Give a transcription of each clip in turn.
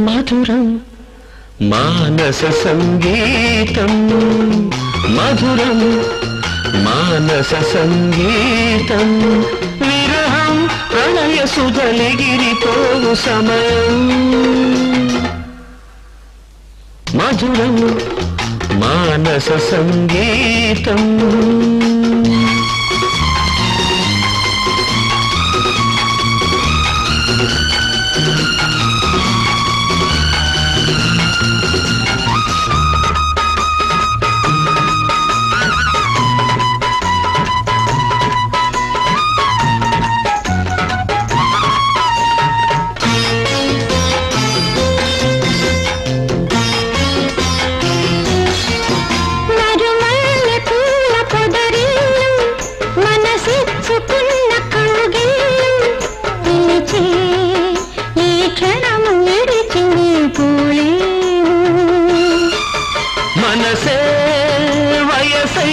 మధురం మానస సంగీతం. మధురం మానస సంగీతం. విరహం ప్రణయ సుధలిగిరిపోవు సమయం. మధురం మానస సంగీతం. మనసే వయసై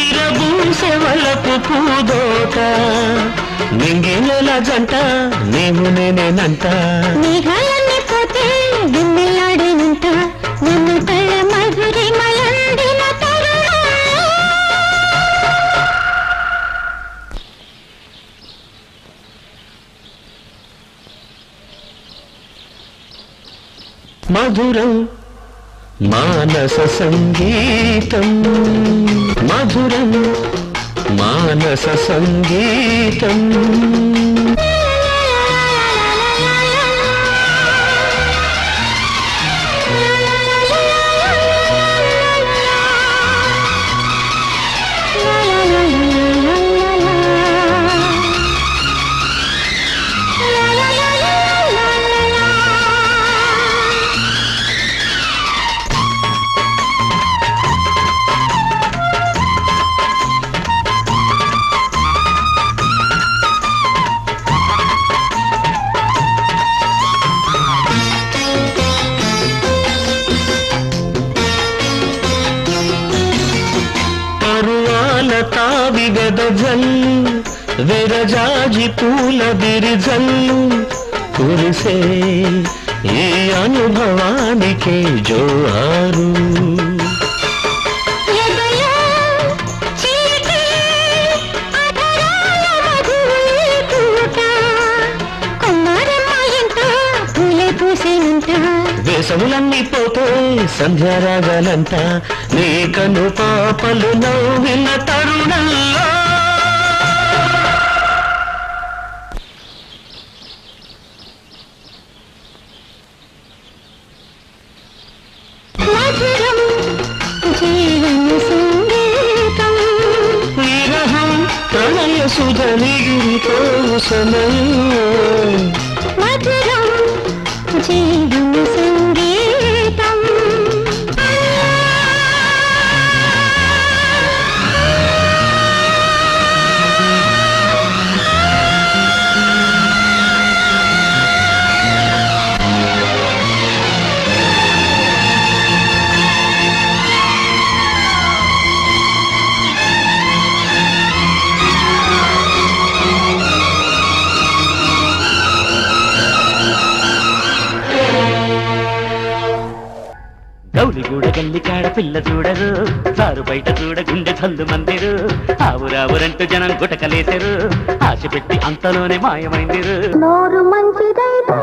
ఇరబూసె వలపు పూదోట నింగిల జంట నీవు నేనేనంట మేఘాలన్నీ పోతే గుమ్మెలాడినంత, నన్ను తల మధురిమలందిన తరుణం. మధురం మానస సంగీతం. మధురం మానస సంగీతం. తావిగద జల్లు విరజాజి పూల బిరిజల్లు కురిసే ఈ అనుభవానికే జోహారు. ఎదలో చీకటి పూసేనంట. వేసవులన్నీ పోతే సంధ్యారాగాలంట నీ కను పాపలు నవ్విన తరుణంలో. మధురం జీవన సంగీతం. విరహం ప్రణయ సుధనిగిరితో సమయం పిల్ల చూడరు సారు బయట చూడ గుండె చల్లు మందిరు. ఆవురావురంటూ జనం గుటకలేశారు ఆశ పెట్టి అంతలోనే మాయమైందిరు. నోరు మంచిదైతే